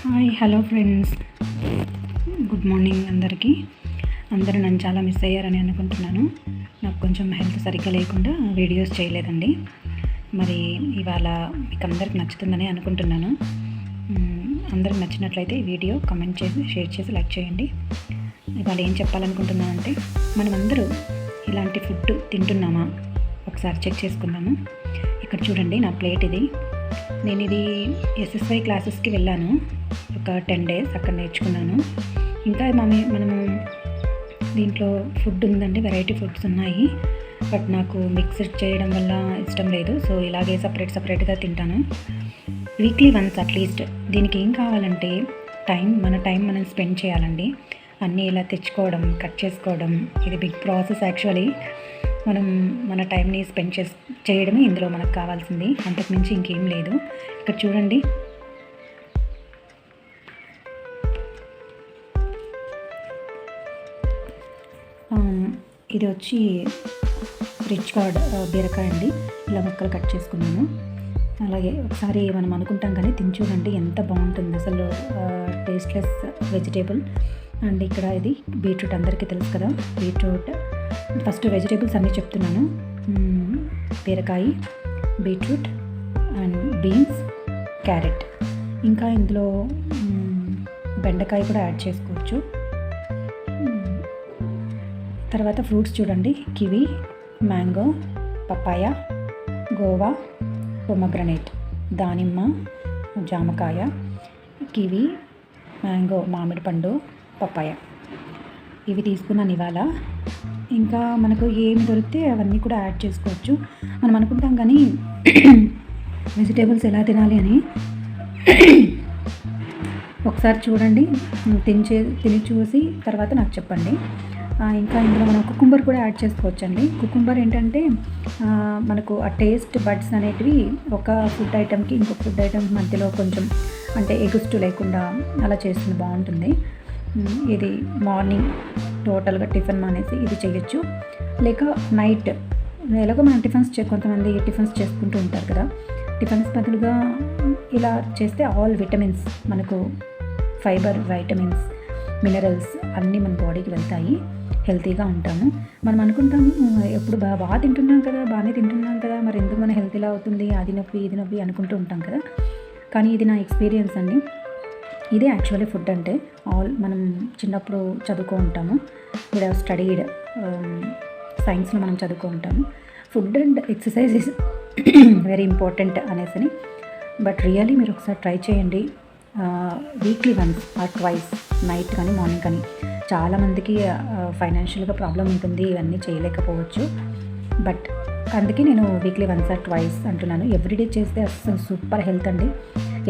Hi hello friends. Good morning అందరికీ. అందరూ నన్ను చాలా మిస్ అయ్యారని అనుకుంటున్నాను. నాకు కొంచెం హెల్త్ సరిగ్గా లేకుండా వీడియోస్ చేయలేదండి. మరి ఇవాళ మీకు అందరికి నచ్చుతుందని అనుకుంటున్నాను. అందరికి నచ్చినట్లయితే వీడియో కమెంట్ చేసి షేర్ చేసి లైక్ చేయండి. ఇవాళ ఏం చెప్పాలనుకుంటున్నానంటే మనం అందరూ ఇలాంటి ఫుడ్ తింటున్నామా? ఒకసారి చెక్ చేసుకుందాము. ఇక్కడ చూడండి నా ప్లేట్ ఇది. నేను ఇది ఎస్ఎస్ఐ క్లాసెస్కి వెళ్ళాను. ఒక టెన్ డేస్ అక్కడ నేర్చుకున్నాను. ఇంకా మమ్మీ మనము దీంట్లో ఫుడ్ ఉందండి వెరైటీ ఫుడ్స్ ఉన్నాయి. బట్ నాకు మిక్స్డ్ చేయడం వల్ల ఇష్టం లేదు. సో ఇలాగే సపరేట్ సపరేట్గా తింటాను. వీక్లీ వన్స్ అట్లీస్ట్ దీనికి ఏం కావాలంటే టైం మన టైం మనం స్పెండ్ చేయాలండి. అన్నీ ఇలా తెచ్చుకోవడం కట్ చేసుకోవడం ఇది బిగ్ ప్రాసెస్ యాక్చువల్లీ మనం మన టైంని స్పెండ్ చేస్ చేయడమే ఇందులో మనకు కావాల్సింది. అంతకుమించి ఇంకేం లేదు. ఇక్కడ చూడండి. ఇది వచ్చి రిచ్ కార్డ్ బీరకాయ అండి. ఇలా ముక్కలు కట్ చేసుకున్నాను. అలాగే ఒకసారి మనం అనుకుంటాం కానీ తిని చూడండి ఎంత బాగుంటుంది. అసలు టేస్ట్లెస్ వెజిటేబుల్ అండ్ ఇక్కడ ఇది బీట్రూట్ అందరికీ తెలుసు కదా. బీట్రూట్ ఫస్ట్ వెజిటేబుల్స్ అన్నీ చెప్తున్నాను. బీరకాయ బీట్రూట్ అండ్ బీన్స్ క్యారెట్. ఇంకా ఇందులో బెండకాయ కూడా యాడ్ చేసుకోవచ్చు. తర్వాత ఫ్రూట్స్ చూడండి. Kiwi mango papaya guava pomegranate దానిమ్మ జామకాయ కివి మ్యాంగో మామిడి పండు పపాయ ఇవి తీసుకున్నాను ఇవాళ ఇంకా మనకు ఏం దొరికితే అవన్నీ కూడా యాడ్ చేసుకోవచ్చు. మనం అనుకుంటాం కానీ వెజిటేబుల్స్ ఎలా తినాలి అని ఒకసారి చూడండి. తినిచే తిని చూసి తర్వాత నాకు చెప్పండి. ఇంకా ఇందులో మనం కుకుంబర్ కూడా యాడ్ చేసుకోవచ్చండి. కుకుంబర్ ఏంటంటే మనకు ఆ టేస్ట్ బడ్స్ అనేటివి ఒక ఫుడ్ ఐటెంకి ఇంకొక ఫుడ్ ఐటెం మధ్యలో కొంచెం అంటే ఎగుస్టు లేకుండా అలా చేస్తుంది బాగుంటుంది. ఇది మార్నింగ్ టోటల్గా టిఫిన్ మానేసి ఇది చేయొచ్చు. లేక నైట్ ఎలాగో మనం టిఫిన్స్ చే కొంతమంది టిఫిన్స్ చేసుకుంటూ ఉంటారు కదా. టిఫిన్స్ బదులుగా ఇలా చేస్తే ఆల్ విటమిన్స్ మనకు ఫైబర్ వైటమిన్స్ మినరల్స్ అన్నీ మన బాడీకి వెళ్తాయి. హెల్తీగా ఉంటాము. మనం అనుకుంటాము ఎప్పుడు బాగా బాగా తింటున్నాం కదా బాగానే తింటున్నాం కదా మరి ఎందుకు మన హెల్తీలా అవుతుంది అది నొప్పి ఇది నొప్పి అనుకుంటూ ఉంటాం కదా. కానీ ఇది నా ఎక్స్పీరియన్స్ అండి. ఇదే యాక్చువల్లీ ఫుడ్ అంటే ఆల్ మనం చిన్నప్పుడు చదువుకో ఉంటాము. వీడ్ స్టడీడ్ సైన్స్లో మనం చదువుకో ఉంటాము. Food and exercise is very important అనేసి. బట్ రియలీ మీరు ఒకసారి ట్రై చేయండి. Weekly once or twice night కానీ మార్నింగ్ కానీ. చాలామందికి ఫైనాన్షియల్గా ప్రాబ్లం ఉంటుంది. ఇవన్నీ చేయలేకపోవచ్చు. బట్ అందుకే నేను వీక్లీ వన్స్ ఆర్ ట్వైస్ అంటున్నాను. ఎవ్రీడే చేస్తే అసలు సూపర్ హెల్త్ అండి.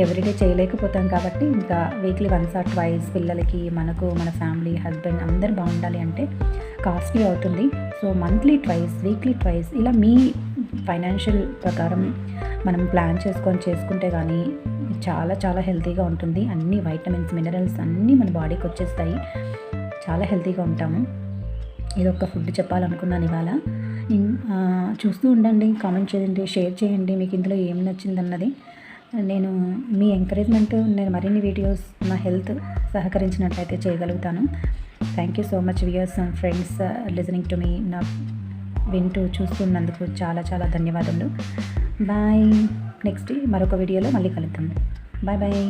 ఎవ్రీడే చేయలేకపోతాం కాబట్టి ఇంకా వీక్లీ వన్స్ ఆర్ ట్వైస్ పిల్లలకి మనకు మన ఫ్యామిలీ హస్బెండ్ అందరు బాగుండాలి అంటే కాస్ట్లీ అవుతుంది. So monthly twice weekly twice ఇలా మీ ఫైనాన్షియల్ ప్రకారం మనం ప్లాన్ చేసుకొని చేసుకుంటే కానీ చాలా చాలా హెల్తీగా ఉంటుంది. అన్ని వైటమిన్స్ మినరల్స్ అన్నీ మన బాడీకి వచ్చేస్తాయి. చాలా హెల్తీగా ఉంటాము. ఇది ఒక ఫుడ్ చెప్పాలనుకున్నాను ఇవాళ. చూస్తూ ఉండండి కామెంట్ చేయండి షేర్ చేయండి మీకు ఇందులో ఏం నచ్చిందన్నది. నేను మీ ఎంకరేజ్మెంట్ నేను మరిన్ని వీడియోస్ నా హెల్త్ సహకరించినట్లయితే చేయగలుగుతాను. Thank you so much viewers and friends listening to me నా వింటూ చూస్తున్నందుకు చాలా చాలా ధన్యవాదములు. బాయ్ నెక్స్ట్ మరొక వీడియోలో మళ్ళీ కలుద్దాం. Bye bye